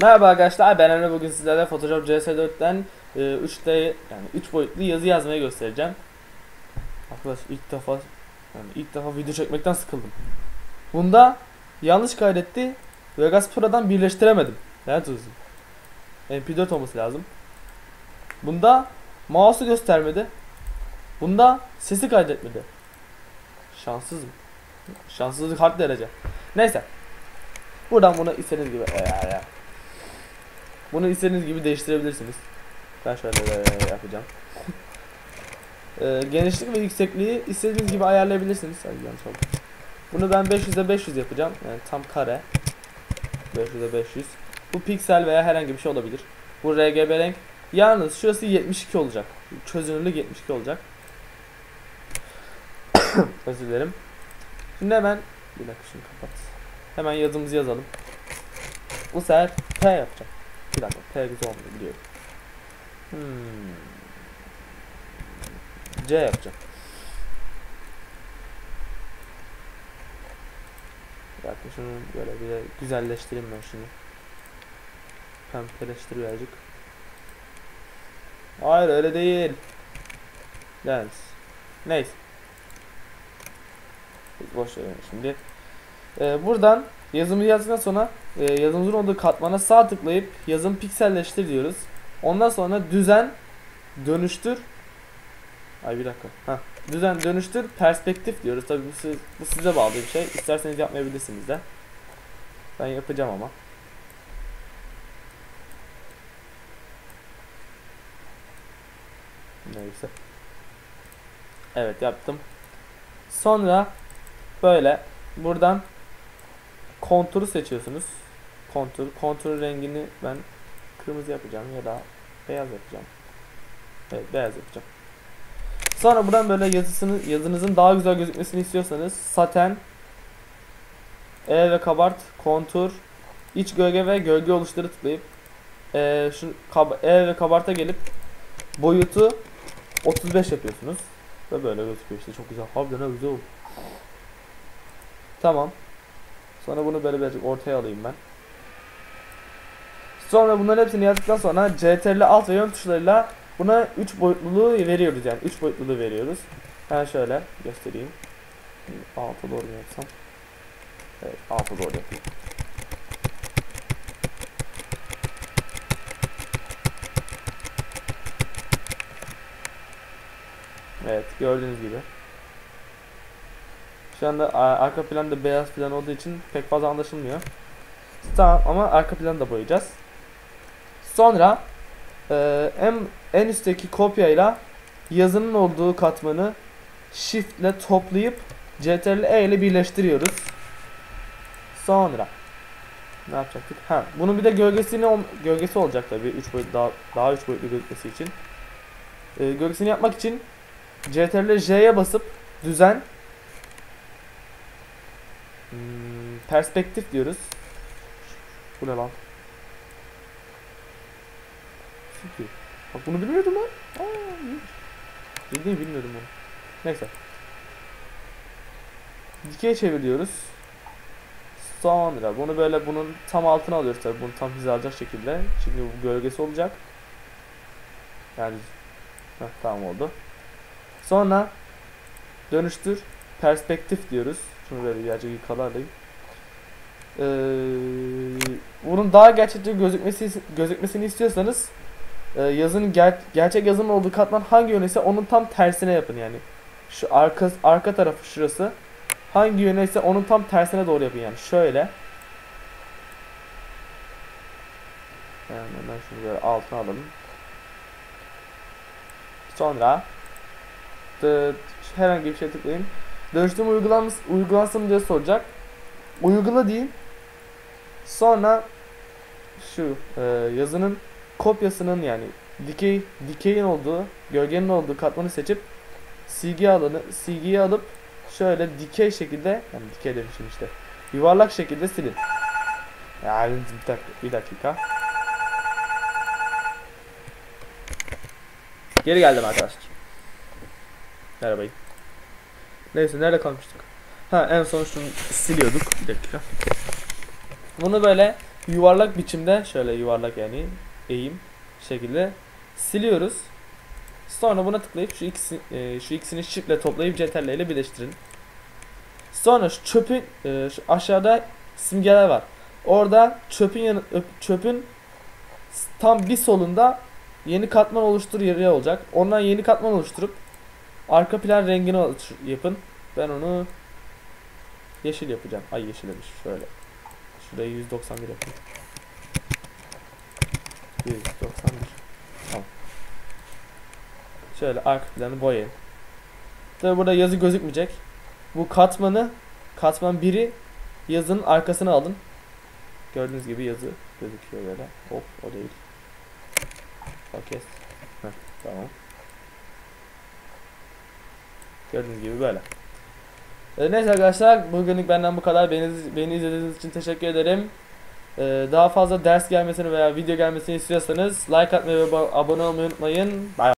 Merhaba arkadaşlar ben Emre bugün sizlere Photoshop CS4'ten e, 3D yani 3 boyutlu yazı yazmayı göstereceğim. Arkadaş ilk defa yani ilk defa video çekmekten sıkıldım. Bunda yanlış kaydetti. Vegas Pro'dan birleştiremedim. Lanet olsun. MP4 olması lazım. Bunda mouse'u göstermedi. Bunda sesi kaydetmedi. Şanssızım. Şanssızlık hard derece. Neyse. Buradan bunu istediğiniz gibi ee. Bunu istediğiniz gibi değiştirebilirsiniz. Ben şöyle ee, yapacağım. Ee, genişlik ve yüksekliği istediğiniz gibi ayarlayabilirsiniz. Ay, yanlış oldu. Bunu ben 500'e 500 yapacağım. Yani tam kare. 500'e 500. Bu piksel veya herhangi bir şey olabilir. Bu RGB renk. Yalnız şurası 72 olacak. Çözünürlük 72 olacak. Özür dilerim. Şimdi hemen bir dakika şunu kapat. Hemen yazımızı yazalım. Bu sefer P yapacağım. Bir dakika güzel olmuyor biliyorum. Hmm. C yapacağım. Bir şunu böyle bir de güzelleştireyim ben şunu. Pembeleştir birazcık. Hayır öyle değil. Lens. Neyse. Biz boş verelim şimdi. Ee, buradan yazımı yazdıktan sonra e, yazımızın olduğu katmana sağ tıklayıp yazım pikselleştir diyoruz. Ondan sonra düzen dönüştür. Ay bir dakika. Ha. Düzen dönüştür perspektif diyoruz. Tabii bu, siz, bu size bağlı bir şey. İsterseniz yapmayabilirsiniz de. Ben yapacağım ama. Neyse. Evet yaptım. Sonra böyle buradan konturu seçiyorsunuz. Kontur. Kontur rengini ben kırmızı yapacağım ya da beyaz yapacağım. Evet beyaz yapacağım. Sonra buradan böyle yazısını yazınızın daha güzel gözükmesini istiyorsanız saten E ve kabart, kontur, iç gölge ve gölge oluşları tıklayıp e, şu kab E ve kabarta gelip boyutu 35 yapıyorsunuz. Ve böyle gözüküyor işte çok güzel. Harbiden güzel oldu. Tamam. Sonra bunu böyle birazcık ortaya alayım ben. Sonra bunların hepsini yazdıktan sonra CTRL alt ve yön tuşlarıyla buna 3 boyutluluğu veriyoruz yani 3 boyutluluğu veriyoruz. Ben şöyle göstereyim. Alta doğru yapsam? Evet alta doğru yapayım. Evet gördüğünüz gibi. Şu anda arka planda beyaz plan olduğu için pek fazla anlaşılmıyor. Tamam ama arka planı da boyayacağız. Sonra e, en, en üstteki kopyayla yazının olduğu katmanı Shift ile toplayıp Ctrl E ile birleştiriyoruz. Sonra ne yapacaktık? Ha, bunun bir de gölgesini gölgesi olacak tabii 3 boyut daha daha 3 boyutlu gözükmesi için. E, gölgesini yapmak için Ctrl J'ye basıp düzen hmm, perspektif diyoruz. Bu ne lan? Çünkü bak bunu bilmiyordum lan. Aa. Ciddi bilmiyordum bunu. Neyse. Dikey çeviriyoruz. Sonra bunu böyle bunun tam altına alıyoruz tabii bunu tam hizalayacak şekilde. Çünkü bu gölgesi olacak. Yani Heh, tamam oldu. Sonra dönüştür perspektif diyoruz. Şunu böyle birazcık yukarılayayım. Ee, bunun daha gerçekçi gözükmesi gözükmesini istiyorsanız e, yazının ger- gerçek yazının olduğu katman hangi yöneyse onun tam tersine yapın yani. Şu arka arka tarafı şurası. Hangi yöneyse onun tam tersine doğru yapın yani. Şöyle. Hemen şunu böyle altına alalım. Sonra herhangi bir şey tıklayın. Dönüştürme uygulanmış, uygulansın mı diye soracak. Uygula diyeyim. Sonra şu e, yazının kopyasının yani dikey dikeyin olduğu, gölgenin olduğu katmanı seçip CG alanı CG'yi alıp şöyle dikey şekilde yani dikey demişim işte. Yuvarlak şekilde silin. Yani bir dakika, bir dakika. Geri geldim arkadaşlar. Merhabayım. Neyse nerede kalmıştık? Ha en son şunu siliyorduk. Bir dakika. Bunu böyle yuvarlak biçimde şöyle yuvarlak yani eğim şekilde siliyoruz. Sonra buna tıklayıp şu ikisi e, şu ikisini shift'le toplayıp CTRL ile birleştirin. Sonra şu çöpün e, şu aşağıda simgeler var. Orada çöpün yanı öp- çöpün tam bir solunda yeni katman oluştur yeri olacak. Ondan yeni katman oluşturup arka plan rengini yapın. Ben onu yeşil yapacağım. Ay yeşil demiş. Şöyle. Şurayı 191 yapayım. 191. Tamam. Şöyle arka planı boyayın. Tabi burada yazı gözükmeyecek. Bu katmanı katman biri yazının arkasına alın. Gördüğünüz gibi yazı gözüküyor böyle. Hop o değil. O kes. Heh, tamam. Gördüğünüz gibi böyle. Ee, neyse arkadaşlar bugünlük benden bu kadar. Beni, beni izlediğiniz için teşekkür ederim. Ee, daha fazla ders gelmesini veya video gelmesini istiyorsanız like atmayı ve abone olmayı unutmayın. Bye.